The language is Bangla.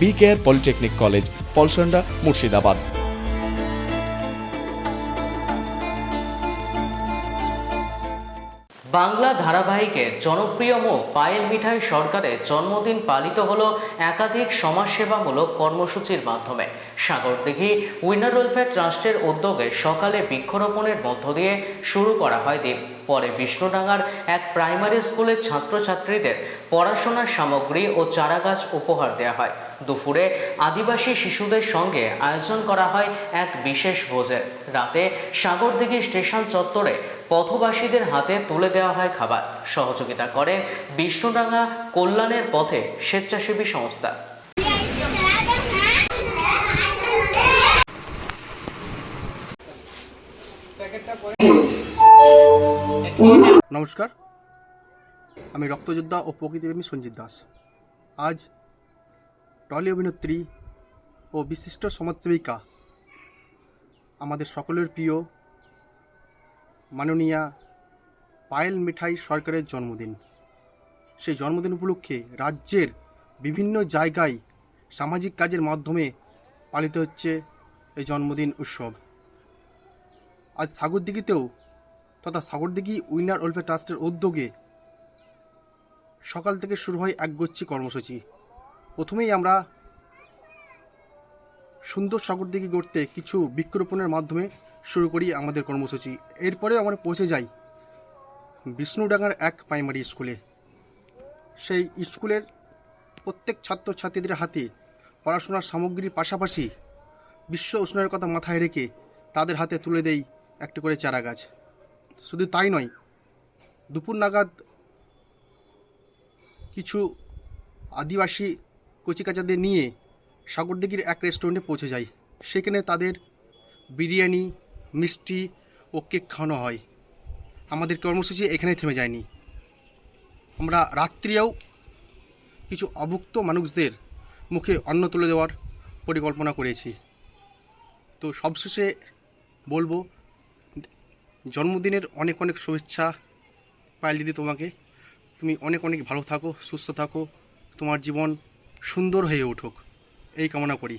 B care polytechnic college, Palsanda, Murshidabad. Bangla ধারাবাহিকের জনপ্রিয় মুখ পায়েল মিঠাই সরকারের জন্মদিন পালিত হল একাধিক সমাজসেবামূলক কর্মসূচির মাধ্যমে। সাগরদিঘি উইনার ওয়েলফেয়ার ট্রাস্টের উদ্যোগে সকালে বৃক্ষরোপণের মধ্য দিয়ে শুরু করা হয় দিন পরে বিষ্ণুডাঙ্গার এক প্রাইমারি স্কুলের ছাত্রছাত্রীদের পড়াশোনার সামগ্রী ও চারাগাছ উপহার দেওয়া হয়। দুপুরে আদিবাসী শিশুদের সঙ্গে আয়োজন করা হয় এক বিশেষ ভোজের। রাতে সাগরদিঘি স্টেশন চত্বরে পথবাসীদের হাতে তুলে দেওয়া হয় খাবার। সহযোগিতা করেন বিষ্ণুডাঙ্গা কল্যাণের পথে স্বেচ্ছাসেবী সংস্থা। নমস্কার, আমি রক্তযোদ্ধা ও প্রকৃতিপ্রেমী সঞ্জিত দাস। আজ টলি অভিনেত্রী ও বিশিষ্ট সমাজসেবিকা, আমাদের সকলের প্রিয় মাননীয়া পায়েল মিঠাই সরকারের জন্মদিন। সেই জন্মদিন উপলক্ষে রাজ্যের বিভিন্ন জায়গায় সামাজিক কাজের মাধ্যমে পালিত হচ্ছে এই জন্মদিন উৎসব। আজ সাগরদিঘিতেও তথা সাগরদিঘি উইনার ওয়েলফেয়ার ট্রাস্টের উদ্যোগে সকাল থেকে শুরু হয় একগচ্ছি কর্মসূচি। প্রথমেই আমরা সুন্দর সাগরদিঘি গড়তে কিছু বৃক্ষরোপণের মাধ্যমে শুরু করি আমাদের কর্মসূচি। এরপরে আমরা পৌঁছে যাই বিষ্ণুডাঙ্গার এক প্রাইমারি স্কুলে। সেই স্কুলের প্রত্যেক ছাত্রছাত্রীদের হাতে পড়াশোনার সামগ্রীর পাশাপাশি বিশ্ব উষ্ণায়নের কথা মাথায় রেখে তাদের হাতে তুলে দেই একটি করে চারা গাছ শুধু তাই নয়, দুপুর নাগাদ কিছু আদিবাসী কচিকাচাদের নিয়ে সাগরদিঘির এক রেস্টুরেন্টে পৌঁছে যাই। সেখানে তাদের বিরিয়ানি, মিষ্টি ও কেক খাওয়ানো হয়। আমাদের কর্মসূচি এখানে থেমে যায়নি। আমরা রাত্রিও কিছু অভুক্ত মানুষদের মুখে অন্ন তুলে দেওয়ার পরিকল্পনা করেছি। তো সবশেষে বলব জন্মদিনের অনেক অনেক শুভেচ্ছা পায়েল দিদি তোমাকে। তুমি অনেক অনেক ভালো থাকো, সুস্থ থাকো। তোমার জীবন সুন্দর হয়ে উঠুক। এই কামনা করি।